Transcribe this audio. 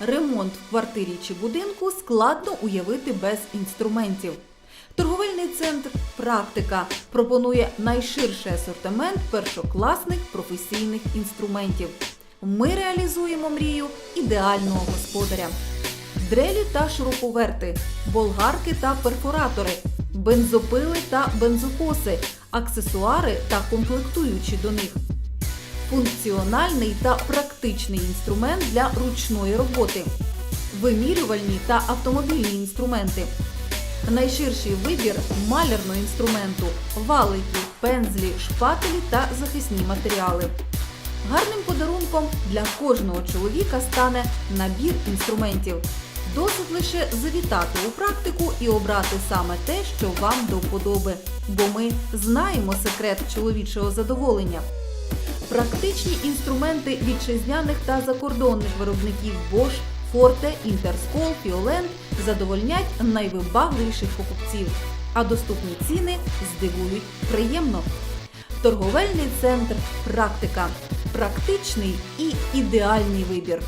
Ремонт в квартирі чи будинку складно уявити без інструментів. Торговельний центр Практика пропонує найширший асортимент першокласних професійних інструментів. Ми реалізуємо мрію ідеального господаря. Дрелі та шуруповерти, болгарки та перфоратори, бензопили та бензокоси, аксесуари та комплектуючі до них функціональний та практичний інструмент для ручної роботи, вимірювальні та автомобільні інструменти, найширший вибір малярного інструменту, валики, пензлі, шпателі та захисні матеріали. Гарним подарунком для кожного чоловіка стане набір інструментів. Досить лише завітати у практику і обрати саме те, що вам до вподоби, бо ми знаємо секрет чоловічого задоволення. Практичні інструменти вітчизняних та закордонних виробників Bosch, Forte, Interscol, Fioland задовольнять найвибагливіших покупців, а доступні ціни здивують приємно. Торговельний центр Практика. Практичний і ідеальний вибір.